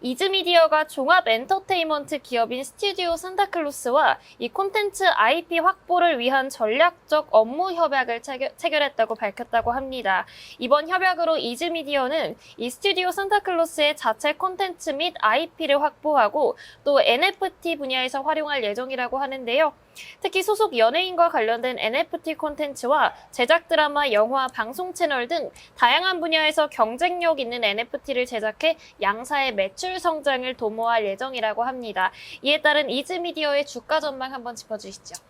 이즈미디어가 종합 엔터테인먼트 기업인 스튜디오 산타클로스와 이 콘텐츠 IP 확보를 위한 전략적 업무 협약을 체결, 체결 했다고 밝혔다고 합니다. 이번 협약으로 이즈미디어는 이 스튜디오 산타클로스의 자체 콘텐츠 및 IP를 확보하고 또 NFT 분야에서 활용할 예정이라고 하는데요. 특히 소속 연예인과 관련된 NFT 콘텐츠와 제작 드라마, 영화, 방송 채널 등 다양한 분야에서 경쟁력 있는 NFT를 제작해 양사의 매출 성장을 도모할 예정이라고 합니다. 이에 따른 이즈미디어의 주가 전망 한번 짚어주시죠.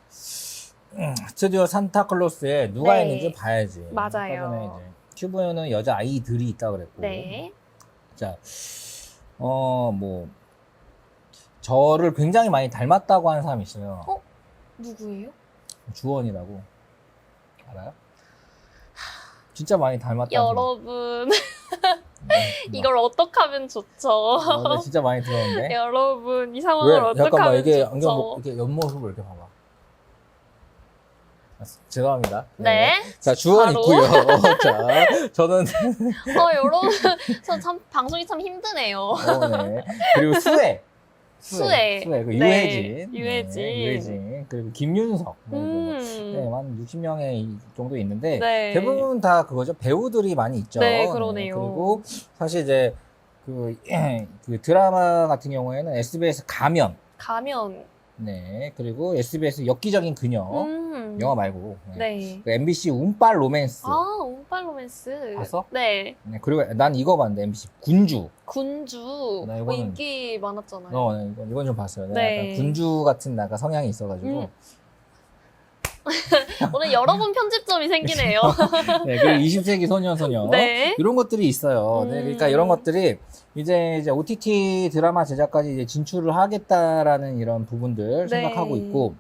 음, 스튜디오 산타클로스에 누가 네. 있는지 봐야지. 맞아요. 큐브에는 여자 아이들이 있다 그랬고. 네. 자, 어, 뭐, 저를 굉장히 많이 닮았다고 하는 사람이 있어요. 어? 누구예요? 주원이라고. 알아요? 진짜 많이 닮았다. 여러분, 네, 이걸 어떻게 하면 좋죠? 어, 나 진짜 많이 들었는데. 여러분, 이 왜? 상황을 어떻게 잠깐만, 하면 이게 좋죠? 안경, 뭐, 이렇게 옆모습을 이렇게 봐봐. 아, 죄송합니다. 네. 자, 주원 바로. 있고요. 자, 저는 어, 여러분, 저 참 방송이 참 힘드네요. 어, 네. 그리고 수혜. 수혜. 수혜. 그 네, 유해진. 유해진. 네, 유해진. 그리고 김윤석. 네, 네, 음. 한 60명의 정도 있는데 네. 대부분 다 그거죠. 배우들이 많이 있죠. 네, 그러네요. 그리고 사실 이제 그, 그 드라마 같은 경우에는 SBS 가면. 가면. 네. 그리고 SBS 엽기적인 그녀. 음. 영화 말고. 네. 네. 그 MBC 운빨 로맨스. 아, 운빨 로맨스. 봤어? 네. 네, 그리고 난 이거 봤는데 MBC 군주. 군주. 네, 뭐 이거는- 인기 많았잖아요. 어, 네, 이건, 이건 좀 봤어요. 내가 네. 약간 군주 같은 나가 성향이 있어가지고. 음. 오늘 여러 번 편집점이 생기네요. 네, 그리고 20세기 소년 소녀. 네. 이런 것들이 있어요. 네, 음. 그러니까 이런 것들이 이제 이제 OTT 드라마 제작까지 이제 진출을 하겠다라는 이런 부분들 네. 생각하고 있고.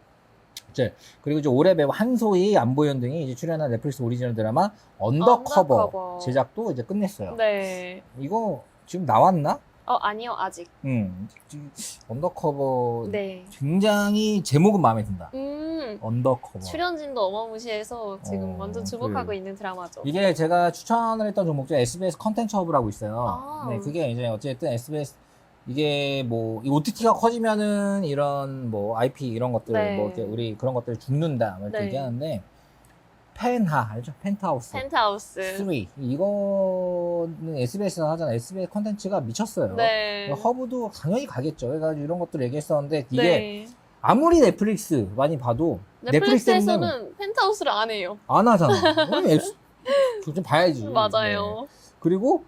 이제 그리고 이제 올해 배우 한소희, 안보현 등이 이제 출연한 넷플릭스 오리지널 드라마 언더커버, 언더커버. 제작도 이제 끝냈어요. 네. 이거 지금 나왔나? 어, 아니요, 아직. 음, 지금 언더커버 네. 굉장히 제목은 마음에 든다. 음. 언더커버. 출연진도 어마무시해서 지금 어, 완전 주목하고 그- 있는 드라마죠. 이게 제가 추천을 했던 종목 중 SBS 컨텐츠 허브라고 있어요. 아. 네, 그게 이제 어쨌든 SBS 이게 뭐 OTT가 커지면은 이런 뭐 IP 이런 것들 네. 뭐 이렇게 우리 그런 것들 죽는다 뭐 이렇게 네. 얘기하는데 펜하 알죠? 펜트하우스 펜트하우스. 3 이거는 SBS가 하잖아. SBS 컨텐츠가 미쳤어요. 네. 허브도 당연히 가겠죠. 그래가지고 이런 것들 얘기했었는데 이게 네. 아무리 넷플릭스 많이 봐도 넷플릭스는 넷플릭스에서는 펜트하우스를 안 해요. 안 하잖아. 그럼 좀 봐야지. 네. 맞아요. 그리고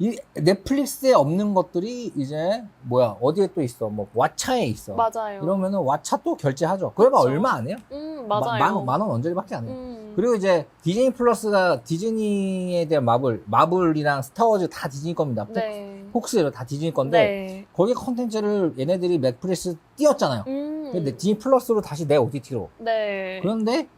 이 넷플릭스에 없는 것들이 이제 뭐야 어디에 또 있어 뭐 왓챠에 있어 맞아요. 이러면은 왓챠 또 결제하죠 그러면 그쵸. 얼마 안 해요 음, 맞아요. 만원 만 원 언저리밖에 안 해요 음. 그리고 이제 디즈니 플러스가 디즈니에 대한 마블 마블이랑 스타워즈 다 디즈니 겁니다 폭- 네. 폭스로 다 디즈니 건데 네. 거기 컨텐츠를 얘네들이 넷플릭스 띄웠잖아요 음. 근데 디즈니 플러스로 다시 내 OTT로 네. 그런데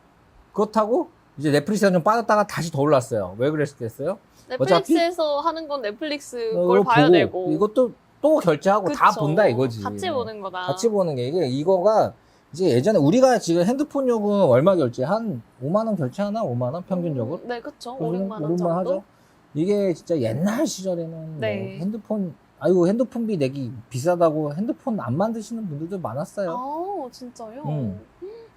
그렇다고 이제 넷플릭스가 좀 빠졌다가 다시 더 올랐어요 왜 그랬겠어요 넷플릭스에서 하는 건 넷플릭스 어, 걸 이거 봐야 보고 되고. 이것도 또 결제하고 다 그쵸. 본다 이거지. 같이 보는 거다. 같이 보는 게 이게 이거가 이제 예전에 우리가 지금 핸드폰 요금 얼마 결제 한 5만 원 결제하나 5만 원 평균적으로 음, 네, 그쵸. 5, 오른- 6만 원 정도. 하죠. 이게 진짜 옛날 시절에는 네. 뭐 핸드폰 아이고 핸드폰비 내기 비싸다고 핸드폰 안 만드시는 분들도 많았어요. 아, 진짜요? 음.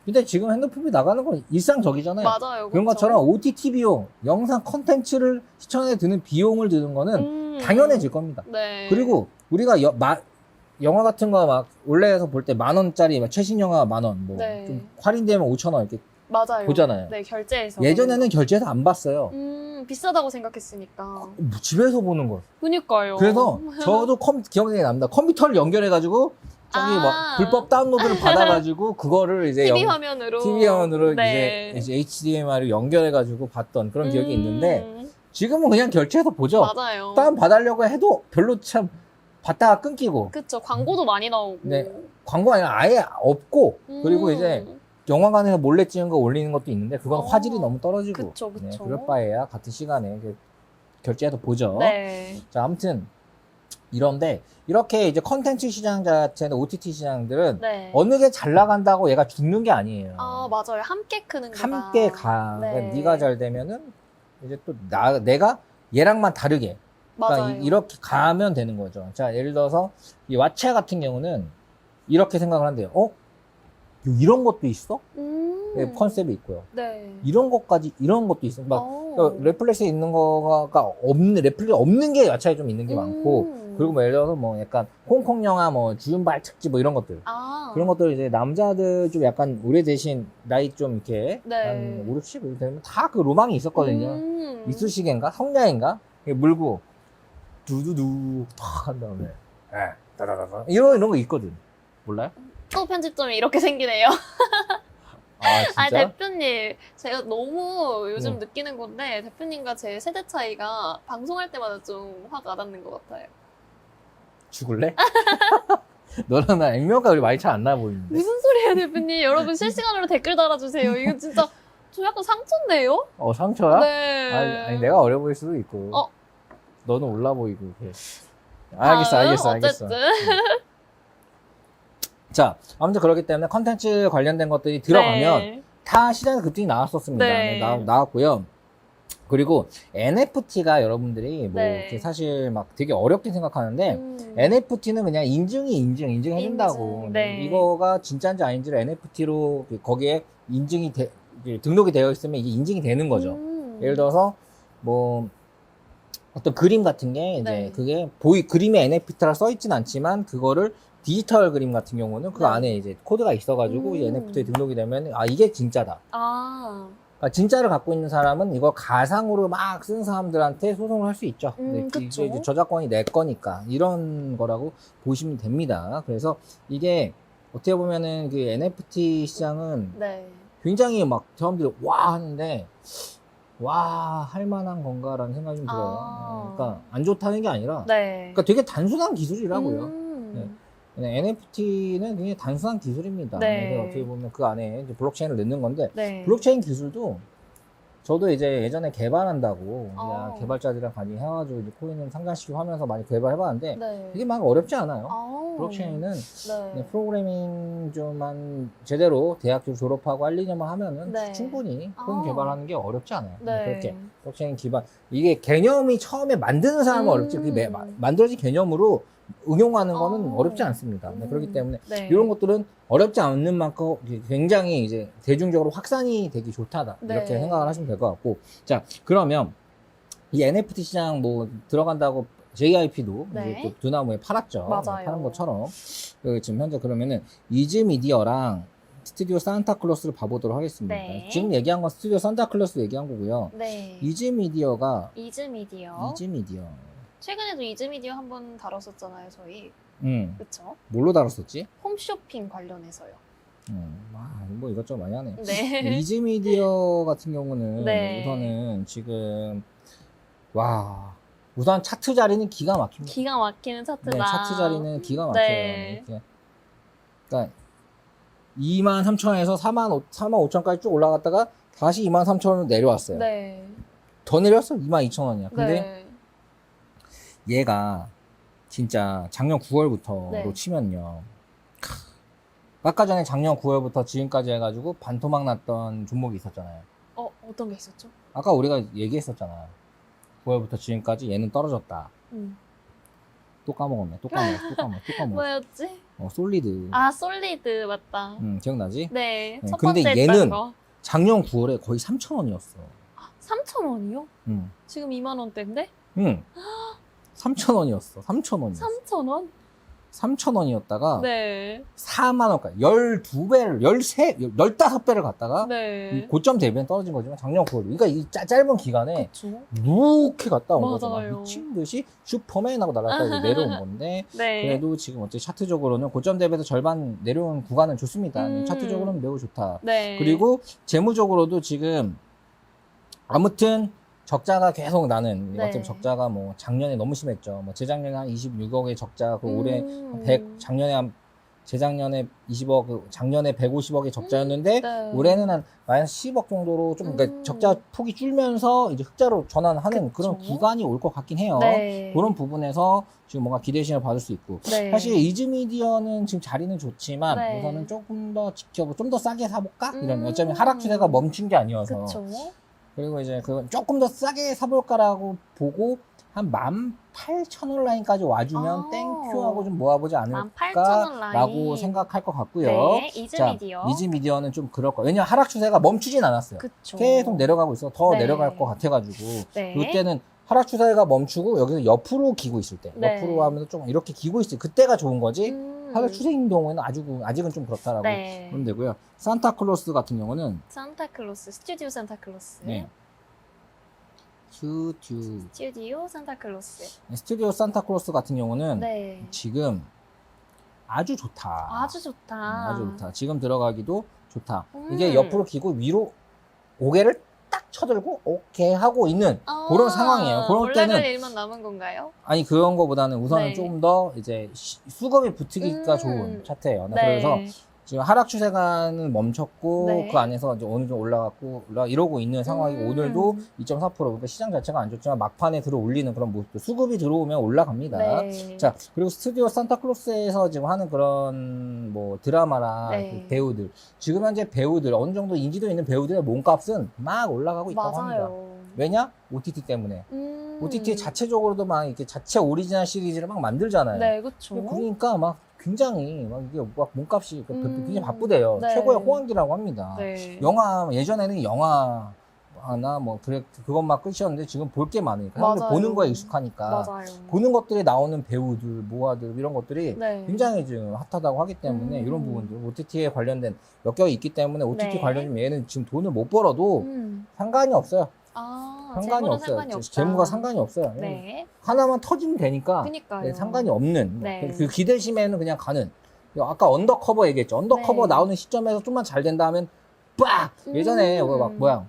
근데 지금 핸드폰비 나가는 건 일상적이잖아요. 맞아요. 그런 그쵸? 것처럼 OTT 비용, 영상 컨텐츠를 시청에 드는 비용을 드는 거는 음. 당연해질 겁니다. 네. 그리고 우리가 여, 마, 영화 같은 거막 올레에서 볼 때 만 원짜리 막 최신 영화 만 원, 뭐 네. 좀 할인되면 5천 원 이렇게 맞아요. 보잖아요. 네, 결제해서. 예전에는 결제해서 안 봤어요. 음, 비싸다고 생각했으니까. 뭐 집에서 보는 거. 그니까요. 그래서 저도 컴, 기억이 납니다. 컴퓨터를 연결해가지고 저기 아. 막 불법 다운로드를 받아가지고 그거를 이제 TV 영- 화면으로. TV 화면으로 네. 이제, 이제 HDMI로 연결해가지고 봤던 그런 기억이 음, 있는데 지금은 그냥 결제해서 보죠. 맞아요. 다운 받으려고 해도 별로 참 받다가 끊기고 그쵸. 광고도 많이 나오고. 네. 광고 아니라 아예 없고 그리고 음, 이제 영화관에서 몰래 찍은 거 올리는 것도 있는데 그건 어. 화질이 너무 떨어지고 그쵸, 그쵸. 네, 그럴 바에야 같은 시간에 그 결제해서 보죠. 네. 자 아무튼 이런데 이렇게 이제 컨텐츠 시장 자체는 OTT 시장들은 네. 어느 게 잘 나간다고 얘가 죽는 게 아니에요. 아, 맞아요. 함께 크는 거다. 함께 가. 네. 네가 잘 되면은 이제 또 나 내가 얘랑만 다르게 맞아요. 그러니까 이- 이렇게 가면 되는 거죠. 자, 예를 들어서 이 왓챠 같은 경우는 이렇게 생각을 한대요. 어? 이런 것도 있어? 음. 네, 컨셉이 있고요. 네. 이런 것까지 이런 것도 있어. 막 어. 그러니까 레플렉스에 있는 거가 없는 레플렉 없는 게 왓챠에 좀 있는 게 많고 음. 그리고 뭐 예를 들어서 뭐 약간 홍콩 영화 뭐 주윤발 특집 뭐 이런 것들 아. 그런 것들 이제 남자들 좀 약간 오래되신 나이 좀 이렇게 네. 한 5, 60 이렇게 되면 다 그 로망이 있었거든요. 음. 이쑤시개인가 성냥인가 물고 두두두 탁 한 다음에 에 따다다다 이런 이런 거 있거든. 몰라요? 또 편집점이 이렇게 생기네요. 아 진짜? 아 대표님 제가 너무 요즘 응. 느끼는 건데 대표님과 제 세대 차이가 방송할 때마다 좀 화가 와닿는 것 같아요. 죽을래? 너랑 나 액면가 우리 많이 차이 안나 보이는데. 무슨 소리예요 대표님? 여러분 실시간으로 댓글 달아주세요. 이거 진짜 저 약간 상처인데요? 어 상처야? 네. 아니, 아니, 내가 어려 보일 수도 있고. 어. 너는 올라 보이고. 이렇게. 알겠어, 다음, 알겠어, 알겠어. 어쨌든 자, 아무튼 그렇기 때문에 컨텐츠 관련된 것들이 들어가면 네. 다 시장에 급등이 나왔었습니다. 네. 네, 나, 나왔고요. 그리고 NFT가 여러분들이 뭐 네. 이렇게 사실 막 되게 어렵게 생각하는데 음. NFT는 그냥 인증이 인증, 인증해준다고. 인증, 네. 이거가 진짜인지 아닌지를 NFT로 거기에 인증이 돼, 이게 등록이 되어 있으면 이게 인증이 되는 거죠. 음. 예를 들어서 뭐 어떤 그림 같은 게 이제 네. 그게 보이 그림에 NFT라 써 있진 않지만 그거를 디지털 그림 같은 경우는 그 네. 안에 이제 코드가 있어가지고 음. 이제 NFT에 등록이 되면 아 이게 진짜다. 아, 진짜를 갖고 있는 사람은 이걸 가상으로 막 쓰는 사람들한테 소송을 할 수 있죠. 음, 그쵸. 이게 이제 저작권이 내 거니까 이런 거라고 보시면 됩니다. 그래서 이게 어떻게 보면은 그 NFT 시장은 네. 굉장히 막 사람들이 와 하는데 와 할 만한 건가라는 생각이 좀 들어요. 아. 그러니까 안 좋다는 게 아니라 네. 그러니까 되게 단순한 기술이라고요. 음. NFT는 굉장히 단순한 기술입니다. 네. 그래서 어떻게 보면 그 안에 이제 블록체인을 넣는 건데 네. 블록체인 기술도 저도 이제 예전에 개발한다고 어. 개발자들이랑 같이 해가지고 이제 코인을 상장시키고 하면서 많이 개발해봤는데 네. 이게 막 어렵지 않아요. 아. 블록체인은 네. 네, 프로그래밍 좀만 제대로 대학교 졸업하고 할 1, 2년만 하면은 네. 충분히 코인 아. 개발하는 게 어렵지 않아요. 네. 그렇게 블록체인 기반 이게 개념이 처음에 만드는 사람은 음. 어렵지 그 만들어진 개념으로 응용하는 거는 아. 어렵지 않습니다. 네, 음. 그렇기 때문에 네. 이런 것들은 어렵지 않는 만큼 굉장히 이제 대중적으로 확산이 되기 좋다다 네. 이렇게 생각을 하시면 될 것 같고 자 그러면 이 NFT 시장 뭐 들어간다고 JIP도 네. 이제 또 두나무에 팔았죠 맞아요. 파는 것처럼 그 지금 현재 그러면은 이즈 미디어랑 스튜디오 산타클로스를 봐보도록 하겠습니다 네. 지금 얘기한 건 스튜디오 산타클로스 얘기한 거고요 네. 이즈 미디어가 이즈 미디어. 이즈 미디어 최근에도 이즈미디어 한 번 다뤘었잖아요, 저희. 음 그쵸? 뭘로 다뤘었지? 홈쇼핑 관련해서요. 음, 아, 뭐 이것저것 많이 하네 네. 이즈미디어 같은 경우는 네. 우선은 지금 와 우선 차트 자리는 기가 막힙니다. 기가 막히는 차트다. 네, 차트 자리는 기가 막혀요. 네. 이렇게. 그러니까 2만 3천에서 4만 5, 4만 5천까지 쭉 올라갔다가 다시 2만 3천으로 내려왔어요. 네. 더 내렸어? 2만 2천 원이야. 근데 네. 얘가 진짜 작년 9월부터로 네. 치면요. 크, 아까 전에 작년 9월부터 지금까지 해가지고 반토막 났던 종목이 있었잖아요. 어, 어떤 게 있었죠? 아까 우리가 얘기했었잖아. 9월부터 지금까지 얘는 떨어졌다. 음. 또 까먹었네. 또 까먹었어. 또 까먹었어. 또 까먹었어. 뭐였지? 어, 솔리드. 아, 솔리드 맞다. 음, 기억나지? 네. 네, 첫 근데 번째 얘는 했던 거. 작년 9월에 거의 3,000원이었어. 3,000원이요? 음. 지금 2만 원대인데? 응. 3,000원이었어. 3,000원이었어. 3,000원? 3,000원이었다가 네. 4만 원까지 12배를 13 15배를 갔다가 이 네. 고점 대비는 떨어진 거지만 작년 9월. 그러니까 이 짜- 짧은 기간에 그쵸? 누렇게 갔다 온 맞아요. 미친 듯이 슈퍼맨하고 날아갔다 이제 내려온 건데 네. 그래도 지금 어째 차트적으로는 고점 대비해서 절반 내려온 구간은 좋습니다. 음. 차트적으로는 매우 좋다. 네. 그리고 재무적으로도 지금 아무튼 적자가 계속 나는 네. 어차피 적자가 뭐 작년에 너무 심했죠. 뭐 재작년에 한 26억의 적자, 그 올해 음. 100 작년에 한 재작년에 20억, 그 작년에 150억의 적자였는데 네. 올해는 한 마이너스 10억 정도로 좀 그러니까 음. 적자 폭이 줄면서 이제 흑자로 전환하는 그쵸. 그런 구간이 올 것 같긴 해요. 네. 그런 부분에서 지금 뭔가 기대심을 받을 수 있고 네. 사실 이즈미디어는 지금 자리는 좋지만 네. 우선은 조금 더 지켜보, 좀더 싸게 사볼까? 이런 음. 어차피 하락 추세가 멈춘 게 아니어서 그쵸? 그리고 이제 그 조금 더 싸게 사볼까라고 보고 한 18,000원 라인까지 와주면 아. 땡큐하고 좀 모아보지 18,000원 않을까라고. 생각할 것 같고요. 네, 이즈 자, 미디어. 이지 미디어는 좀 그럴 거예요. 왜냐면 하락 추세가 멈추진 않았어요. 그쵸. 계속 내려가고 있어. 더 네. 내려갈 것 같아가지고 네. 그때는 하락 추세가 멈추고 여기서 옆으로 기고 있을 때, 네. 옆으로 하면서 좀 이렇게 기고 있을 때 그때가 좋은 거지. 음. 하락 추세인 경우에는 아직 아직은 좀 그렇다라고 네. 보면 되고요. 산타클로스 같은 경우는 산타클로스, 스튜디오 산타클로스. 네. 스튜 스튜디오 산타클로스. 스튜디오 산타클로스 같은 경우는 네. 지금 아주 좋다. 아주 좋다. 음, 아주 좋다. 지금 들어가기도 좋다. 음. 이게 옆으로 기고 위로 고개를 딱 쳐들고 오케이 하고 있는 아, 그런 상황이에요. 그럴 올라갈 때는 일만 남은 건가요? 아니 그런 거보다는 우선은 네. 조금 더 이제 시- 수급이 붙기가 음. 좋은 차트예요. 네, 네. 그래서 지금 하락 추세가는 멈췄고 네. 그 안에서 이제 어느 정도 올라갔고 올라 이러고 있는 상황이고 음. 오늘도 2.4% 그러니까 시장 자체가 안 좋지만 막판에 들어 올리는 그런 모습도 수급이 들어오면 올라갑니다. 네. 자 그리고 스튜디오 산타클로스에서 지금 하는 그런 뭐 드라마나 네. 그 배우들 지금 현재 배우들 어느 정도 인지도 있는 배우들의 몸값은 막 올라가고 있다고 합니다. 맞아요. 왜냐 OTT 때문에 음. OTT 자체적으로도 막 이렇게 자체 오리지널 시리즈를 막 만들잖아요. 네, 그렇죠. 그러니까 막 굉장히 막 이게 막 몸값이 그 음. 굉장히 바쁘대요. 네. 최고의 호황기라고 합니다. 네. 영화 예전에는 영화나 뭐 그래 그것만 끝이었는데 지금 볼 게 많으니까 사람들. 보는 거에 익숙하니까 맞아요. 보는 것들이 나오는 배우들, 모아들 이런 것들이 네. 굉장히 지금 핫하다고 하기 때문에 음. 이런 부분들 OTT에 관련된 몇 개가 있기 때문에 OTT 네. 관련된 얘는 지금 돈을 못 벌어도 음. 상관이 없어요. 아, 상관이 없어요. 상관이. 재무가 상관이 없어요. 네. 하나만 터지면 되니까. 네, 상관이 없는 네. 그 기대심에는 그냥 가는 아까 언더커버 얘기했죠 언더커버 네. 나오는 시점에서 좀만 잘 된다 하면 빡 예전에 음. 그거 막 뭐야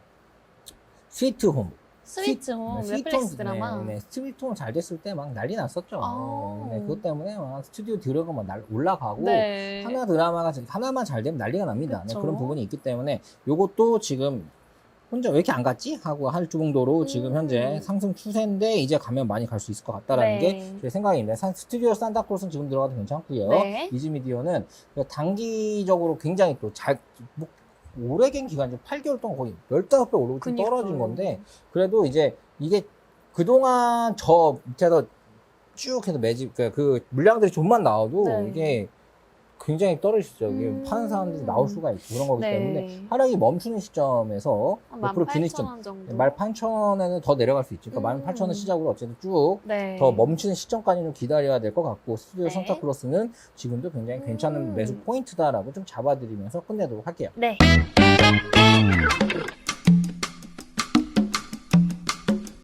스위트홈 스위트홈 네, 넷플릭스 드라마. 네, 네, 스위트홈 잘 됐을 때 막 난리 났었죠 아. 네, 그것 때문에 막 스튜디오 들어가 막 날- 올라가고 네. 하나 드라마가 잘- 하나만 잘 되면 난리가 납니다 네. 그런 부분이 있기 때문에 요것도 지금 혼자 왜 이렇게 안 갔지? 하고 할 정도로 지금 음. 현재 상승 추세인데 이제 가면 많이 갈 수 있을 것 같다라는 네. 게제 생각입니다. 산- 스튜디오 산타크로스는 지금 들어가도 괜찮고요. 네. 이즈미디어는 단기적으로 굉장히 또 잘, 뭐, 오래된 기간, 중 8개월 동안 거의 15배 오르고 좀 그니까요. 떨어진 건데, 그래도 이제 이게 그동안 저 밑에서 쭉 해서 매집, 그, 그 물량들이 좀만 나와도 네. 이게 굉장히 떨어지죠. 이게 음. 파는 사람들이 나올 수가 있고 그런 거기 네. 때문에 하락이 멈추는 시점에서 한 옆으로 기는 시점, 18,000원 정도. 18,000원에는 더 내려갈 수 있죠. 그러니까 음. 18,000원 시작으로 어쨌든 쭉 네. 더 멈추는 시점까지는 기다려야 될 것 같고 스튜디오 네. 산타클로스는 지금도 굉장히 괜찮은 음. 매수 포인트다라고 좀 잡아드리면서 끝내도록 할게요. 네.